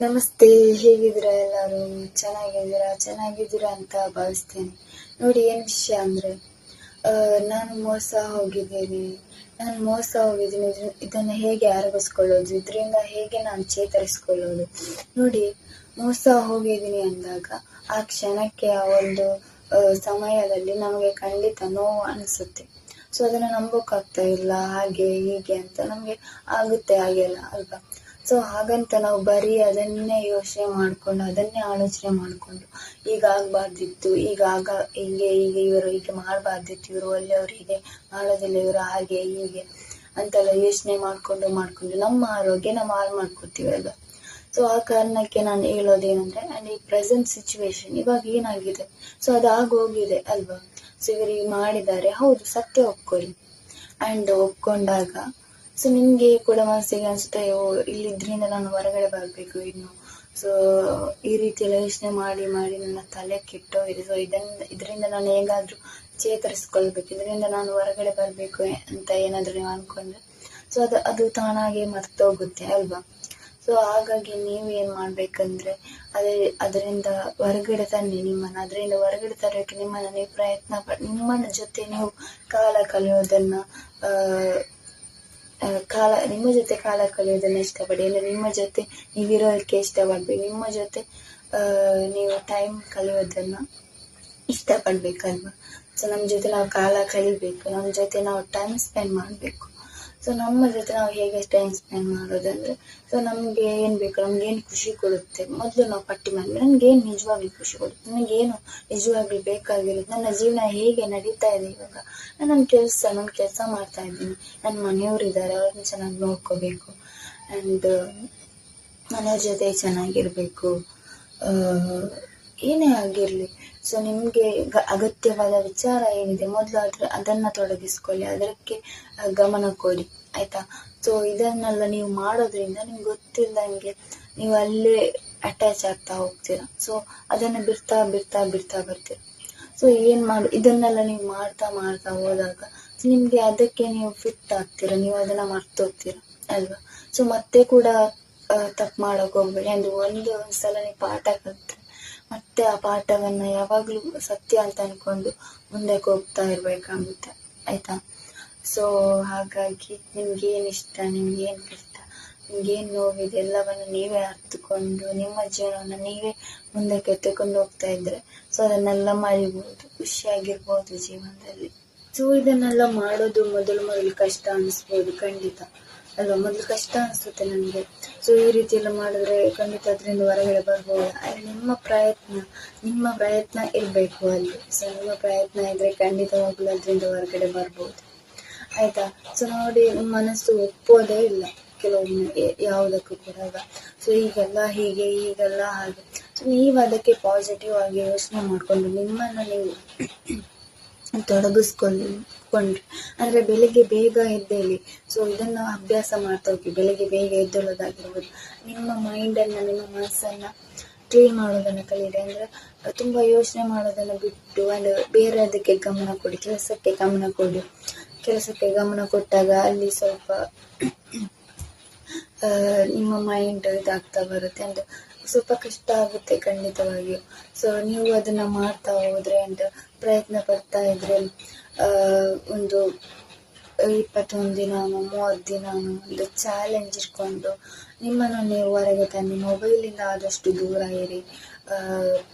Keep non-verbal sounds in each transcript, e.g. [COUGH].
ನಮಸ್ತೆ, ಹೇಗಿದ್ದೀರಾ ಎಲ್ಲರೂ? ಚೆನ್ನಾಗಿದ್ದೀರಾ? ಚೆನ್ನಾಗಿದ್ದೀರಾ ಅಂತ ಭಾವಿಸ್ತೇನೆ. ನೋಡಿ, ಏನು ವಿಷಯ ಅಂದರೆ ನಾನು ಮೋಸ ಹೋಗಿದ್ದೀನಿ. ನಾನು ಮೋಸ ಹೋಗಿದ್ದೀನಿ. ಇದನ್ನು ಹೇಗೆ ಅರಗಿಸ್ಕೊಳ್ಳೋದು? ಇದರಿಂದ ಹೇಗೆ ನಾನು ಚೇತರಿಸ್ಕೊಳ್ಳೋದು? ನೋಡಿ, ಮೋಸ ಹೋಗಿದ್ದೀನಿ ಅಂದಾಗ, ಆ ಕ್ಷಣಕ್ಕೆ ಆ ಒಂದು ಸಮಯದಲ್ಲಿ ನಮಗೆ ಖಂಡಿತ ನೋವು ಅನಿಸುತ್ತೆ. ಸೊ, ಅದನ್ನು ನಂಬೋಕ್ಕಾಗ್ತಾ ಇಲ್ಲ. ಹಾಗೆ ಹೀಗೆ ಅಂತ ನಮಗೆ ಆಗುತ್ತೆ ಹಾಗೆಲ್ಲ, ಅಲ್ವಾ? ಸೊ ಹಾಗಂತ ನಾವು ಬರೀ ಅದನ್ನೇ ಯೋಚನೆ ಮಾಡಿಕೊಂಡು, ಅದನ್ನೇ ಆಲೋಚನೆ ಮಾಡಿಕೊಂಡು ಈಗ ಆಗಬಾರ್ದಿತ್ತು, ಈಗ ಆಗ ಹಿಂಗೆ, ಹೀಗೆ ಇವರು ಹೀಗೆ ಮಾಡಬಾರ್ದಿತ್ತು, ಇವರು ಒಳ್ಳೆಯವರು ಹೀಗೆ, ಮಾಡೋದಿಲ್ಲ ಇವರು ಹಾಗೆ, ಹೀಗೆ ಅಂತೆಲ್ಲ ಯೋಚನೆ ಮಾಡಿಕೊಂಡು ಮಾಡಿಕೊಂಡು ನಮ್ಮ ಆರೋಗ್ಯ ನಾವು ಹಾಳು ಮಾಡ್ಕೊತೀವಿ ಅಲ್ವಾ? ಸೊ ಆ ಕಾರಣಕ್ಕೆ ನಾನು ಹೇಳೋದೇನಂದ್ರೆ ಆ್ಯಂಡ್ ಈ ಪ್ರೆಸೆಂಟ್ ಸಿಚುವೇಶನ್ ಇವಾಗ ಏನಾಗಿದೆ? ಸೊ ಅದು ಆಗೋಗಿದೆ ಅಲ್ವಾ? ಸೊ ಇವರಿಗೆ ಮಾಡಿದ್ದಾರೆ, ಹೌದು, ಸತ್ಯ ಒಪ್ಕೊಳ್ಳಿ. ಆ್ಯಂಡ್ ಒಪ್ಕೊಂಡಾಗ ಸೊ ನಿಮಗೆ ಕೂಡ ಮನಸ್ಸಿಗೆ ಅನಿಸುತ್ತೆ, ಅಯ್ಯೋ, ಇಲ್ಲಿದ್ರಿಂದ ನಾನು ಹೊರಗಡೆ ಬರಬೇಕು ಇನ್ನು. ಸೊ ಈ ರೀತಿ ಎಲ್ಲ ಯೋಚನೆ ಮಾಡಿ ಮಾಡಿ ನನ್ನ ತಲೆ ಕೆಟ್ಟೋಗಿದೆ ಸೊ ಇದರಿಂದ ಇದರಿಂದ ನಾನು ಹೇಗಾದರೂ ಚೇತರಿಸ್ಕೊಳ್ಬೇಕು, ಇದರಿಂದ ನಾನು ಹೊರಗಡೆ ಬರಬೇಕು ಅಂತ ಏನಾದರೂ ನೀವು ಅಂದ್ಕೊಂಡ್ರೆ ಸೊ ಅದು ಅದು ತಾನಾಗೆ ಮರ್ತೋಗುತ್ತೆ, ಅಲ್ವಾ? ಸೊ ಹಾಗಾಗಿ ನೀವು ಏನು ಮಾಡಬೇಕಂದ್ರೆ, ಅದೇ, ಅದರಿಂದ ಹೊರಗಡೆ ತನ್ನಿ ನಿಮ್ಮನ್ನು, ಅದರಿಂದ ಹೊರಗಡೆ ತರೋಕ್ಕೆ ನಿಮ್ಮನ್ನು ನೀವು ಪ್ರಯತ್ನ ಪಡ್, ನಿಮ್ಮ ಜೊತೆ ನೀವು ಕಾಲ ಕಳೆಯೋದನ್ನು ಕಾಲ, ನಿಮ್ಮ ಜೊತೆ ಕಾಲ ಕಳೆಯೋದನ್ನ ಇಷ್ಟಪಡಿ. ಅಂದರೆ ನಿಮ್ಮ ಜೊತೆ ನೀವಿರೋದಕ್ಕೆ ಇಷ್ಟಪಡ್ಬೇಕು. ನಿಮ್ಮ ಜೊತೆ ನೀವು ಟೈಮ್ ಕಳೆಯೋದನ್ನು ಇಷ್ಟಪಡ್ಬೇಕಲ್ವಾ? ಸೊ ನಮ್ಮ ಜೊತೆ ನಾವು ಕಾಲ ಕಳಿಬೇಕು. ನಮ್ಮ ಜೊತೆ ನಾವು ಟೈಮ್ ಸ್ಪೆಂಡ್ ಮಾಡಬೇಕು. ಸೊ ನಮ್ಮ ಜೊತೆ ನಾವು ಹೇಗೆ ಟೈಮ್ ಸ್ಪೆಂಡ್ ಮಾಡೋದಂದ್ರೆ ಸೊ ನಮಗೆ ಏನು ಬೇಕು, ನಮ್ಗೆ ಏನು ಖುಷಿ ಕೊಡುತ್ತೆ, ಮೊದಲು ನಾವು ಪಟ್ಟಿ ಮಾಡಿ ನನಗೆ ಏನು ನಿಜವಾಗ್ಲೂ ಖುಷಿ ಕೊಡುತ್ತೆ ನನಗೇನು ನಿಜವಾಗ್ಲಿ ಬೇಕಾಗಿರುತ್ತೆ ನನ್ನ ಜೀವನ ಹೇಗೆ ನಡೀತಾ ಇದೆ ಇವಾಗ. ನಾನು ನನ್ನ ಕೆಲಸ ನನ್ನ ಕೆಲಸ ಮಾಡ್ತಾ ಇದ್ದೀನಿ. ನನ್ನ ಮನೆಯವ್ರು ಇದ್ದಾರೆ ಅವ್ರನ್ನ ಚೆನ್ನಾಗಿ ನೋಡ್ಕೋಬೇಕು. ಆ್ಯಂಡ್ ಮನೆಯವ್ರ ಜೊತೆ ಚೆನ್ನಾಗಿರಬೇಕು. ಏನೇ ಆಗಿರಲಿ. ಸೊ ನಿಮಗೆ ಅಗತ್ಯವಾದ ವಿಚಾರ ಏನಿದೆ, ಮೊದಲು ಅದ್ರ ಅದನ್ನು ತೊಡಗಿಸ್ಕೊಳ್ಳಿ, ಅದಕ್ಕೆ ಗಮನ ಕೊಡಿ, ಆಯಿತಾ? ಸೊ ಇದನ್ನೆಲ್ಲ ನೀವು ಮಾಡೋದ್ರಿಂದ ನಿಮ್ಗೆ ಗೊತ್ತಿಲ್ಲದಂಗೆ ನೀವು ಅಲ್ಲೇ ಅಟ್ಯಾಚ್ ಆಗ್ತಾ ಹೋಗ್ತೀರಾ. ಸೊ ಅದನ್ನು ಬಿಡ್ತಾ ಬಿಡ್ತಾ ಬಿಡ್ತಾ ಬರ್ತೀರ. ಸೊ ಏನು ಮಾಡಿ, ಇದನ್ನೆಲ್ಲ ನೀವು ಮಾಡ್ತಾ ಮಾಡ್ತಾ ಹೋದಾಗ ನಿಮಗೆ ಅದಕ್ಕೆ ನೀವು ಫಿಟ್ ಆಗ್ತೀರ, ನೀವು ಅದನ್ನು ಮರ್ತೋಗ್ತೀರ ಅಲ್ವಾ? ಸೊ ಮತ್ತೆ ಕೂಡ ತಪ್ಪು ಮಾಡೋಕೆ ಹೋಗ್ಬೇಡಿ. ಅಂದ್ರೆ ಒಂದು ಸಲ ನೀವು ಪಾಠ ಕಲಿತ್ರೆ ಮತ್ತೆ ಆ ಪಾಠವನ್ನು ಯಾವಾಗಲೂ ಸತ್ಯ ಅಂತ ಅಂದ್ಕೊಂಡು ಮುಂದಕ್ಕೆ ಹೋಗ್ತಾ ಇರಬೇಕಾಗುತ್ತೆ. ಆಯಿತಾ? ಸೊ ಹಾಗಾಗಿ ನಿಮ್ಗೇನು ಇಷ್ಟ? ನಿಮ್ಗೆ ಏನ್ ಕಷ್ಟ? ನಿಮ್ಗೇನು ನೋವಿದೆ ಎಲ್ಲವನ್ನು ನೀವೇ ಅರ್ಥಕೊಂಡು ನಿಮ್ಮ ಜೀವನವನ್ನು ನೀವೇ ಮುಂದಕ್ಕೆ ತಕೊಂಡು ಹೋಗ್ತಾ ಇದ್ರೆ ಸೊ ಅದನ್ನೆಲ್ಲ ಮರಿಬೋದು ಖುಷಿಯಾಗಿರ್ಬೋದು ಜೀವನದಲ್ಲಿ. ಸೊ ಇದನ್ನೆಲ್ಲ ಮಾಡೋದು ಮೊದಲು ಮೊದಲು ಕಷ್ಟ ಅನಿಸ್ಬೋದು, ಖಂಡಿತ. ಅಲ್ವಾ ಮೊದಲು ಕಷ್ಟ ಅನಿಸುತ್ತೆ ನನಗೆ ಸೊ ಈ ರೀತಿ ಎಲ್ಲ ಮಾಡಿದ್ರೆ ಖಂಡಿತ ಅದರಿಂದ ಹೊರಗಡೆ ಬರ್ಬೋದು. ಆದರೆ ನಿಮ್ಮ ಪ್ರಯತ್ನ ನಿಮ್ಮ ಪ್ರಯತ್ನ ಇರಬೇಕು ಅಲ್ಲಿ. ಸೊ ನಿಮ್ಮ ಪ್ರಯತ್ನ ಇದ್ದರೆ ಖಂಡಿತವಾಗ್ಲೂ ಅದರಿಂದ ಹೊರಗಡೆ ಬರ್ಬೋದು. ಆಯಿತಾ? ಸೊ ನೋಡಿ ಮನಸ್ಸು ಒಪ್ಪೋದೇ ಇಲ್ಲ ಕೆಲವೊಮ್ಮೆ ಯಾವುದಕ್ಕೂ ಕೂಡ ಸೊ ಈಗೆಲ್ಲ ಹೀಗೆ ಈಗೆಲ್ಲ ಹಾಗೆ. ಸೊ ನೀವು ಅದಕ್ಕೆ ಪಾಸಿಟಿವ್ ಆಗಿ ಯೋಚನೆ ಮಾಡಿಕೊಂಡು ನಿಮ್ಮನ್ನು ನೀವು [COUGHS] ತೊಡಗಿಸ್ಕೊಳ್ಳಿ. ಕೊಂಡ್ರೆ ಅಂದರೆ ಬೆಳಿಗ್ಗೆ ಬೇಗ ಎದ್ದೇಳಿ ಸೊ ಇದನ್ನು ಅಭ್ಯಾಸ ಮಾಡ್ತಾ ಹೋಗಿ. ಬೆಳಿಗ್ಗೆ ಬೇಗ ಎದ್ದೇಳೋದಾಗಿರ್ಬೋದು. ನಿಮ್ಮ ಮೈಂಡನ್ನು ನಿಮ್ಮ ಮನಸ್ಸನ್ನು ಕ್ಲೀನ್ ಮಾಡೋದನ್ನು ಕಲೀರಿ ಅಂದರೆ ತುಂಬ ಯೋಚನೆ ಮಾಡೋದನ್ನು ಬಿಟ್ಟು, ಅಂದರೆ ಬೇರೆ ಅದಕ್ಕೆ ಗಮನ ಕೊಡಿ. ಕೆಲಸಕ್ಕೆ ಗಮನ ಕೊಡಿ. ಕೆಲಸಕ್ಕೆ ಗಮನ ಕೊಟ್ಟಾಗ ಅಲ್ಲಿ ಸ್ವಲ್ಪ ನಿಮ್ಮ ಮೈಂಡ್ ಇದಾಗ್ತಾ ಬರುತ್ತೆ. ಅಂದರೆ ಸ್ವಲ್ಪ ಕಷ್ಟ ಆಗುತ್ತೆ ಖಂಡಿತವಾಗಿಯೂ. ಸೊ ನೀವು ಅದನ್ನು ಮಾಡ್ತಾ ಹೋದ್ರೆ ಅಂಡ್ ಪ್ರಯತ್ನ ಪಡ್ತಾ ಇದ್ರೆ ಒಂದು ಇಪ್ಪತ್ತೊಂದು ದಿನ ಮೂವತ್ತು ದಿನ ಒಂದು ಚಾಲೆಂಜ್ ಇಟ್ಕೊಂಡು ನಿಮ್ಮನ್ನು ನೀವು ಹೊರಗೆ ತನ್ನಿ ಮೊಬೈಲಿಂದ ಆದಷ್ಟು ದೂರ ಇರಿ.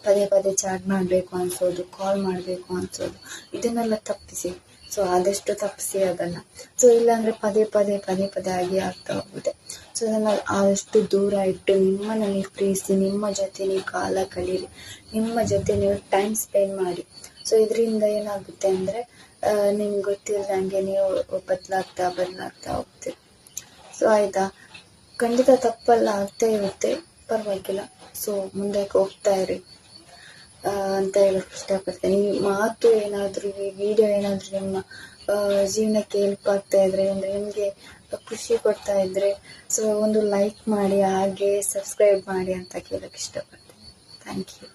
ಪದೇ ಪದೇ ಚಾಟ್ ಮಾಡಬೇಕು ಅನ್ಸೋದು ಕಾಲ್ ಮಾಡಬೇಕು ಅನ್ಸೋದು, ಇದನ್ನೆಲ್ಲ ತಪ್ಪಿಸಿ. ಸೊ ಆದಷ್ಟು ತಪ್ಪಿಸಿ ಅದನ್ನು ಸೊ ಇಲ್ಲಾಂದರೆ ಪದೇ ಪದೇ ಪದೇ ಪದೇ ಆಗಿ ಆಗ್ತಾ ಹೋಗುತ್ತೆ. ಸೊ ಅದನ್ನು ಆದಷ್ಟು ದೂರ ಇಟ್ಟು ನಿಮ್ಮನ್ನು ನೀವು ಪ್ರೀತಿಸಿ, ನಿಮ್ಮ ಜೊತೆ ನೀವು ಕಾಲ ಕಳೀರಿ. ನಿಮ್ಮ ಜೊತೆ ನೀವು ಟೈಮ್ ಸ್ಪೆಂಡ್ ಮಾಡಿ. ಸೊ ಇದರಿಂದ ಏನಾಗುತ್ತೆ ಅಂದರೆ ನಿಮ್ಗೆ ಗೊತ್ತಿಲ್ಲದಂಗೆ ನೀವು ಬದಲಾಗ್ತಾ ಬದಲಾಗ್ತಾ ಹೋಗ್ತೀರಿ ಸೊ ಆಯಿತಾ? ಖಂಡಿತ ತಪ್ಪಲ್ಲ ಆಗ್ತಾ ಇರುತ್ತೆ. ಪರವಾಗಿಲ್ಲ. ಸೊ ಮುಂದಕ್ಕೆ ಹೋಗ್ತಾ ಇರಿ. ಅಂತ ಹೇಳೋಕೆ ಇಷ್ಟಪಡ್ತೇನೆ. ಈ ಮಾತು ಏನಾದರೂ, ಈ ವಿಡಿಯೋ ಏನಾದರೂ ನಿಮ್ಮ ಜೀವನಕ್ಕೆ ಹೆಲ್ಪ್ ಆಗ್ತಾ ಇದ್ರೆ, ಅಂದರೆ ನಿಮಗೆ ಖುಷಿ ಕೊಡ್ತಾ ಇದ್ರೆ ಸೊ ಒಂದು ಲೈಕ್ ಮಾಡಿ, ಹಾಗೆ ಸಬ್ಸ್ಕ್ರೈಬ್ ಮಾಡಿ ಅಂತ ಕೇಳೋಕೆ ಇಷ್ಟಪಡ್ತೇನೆ. Thank you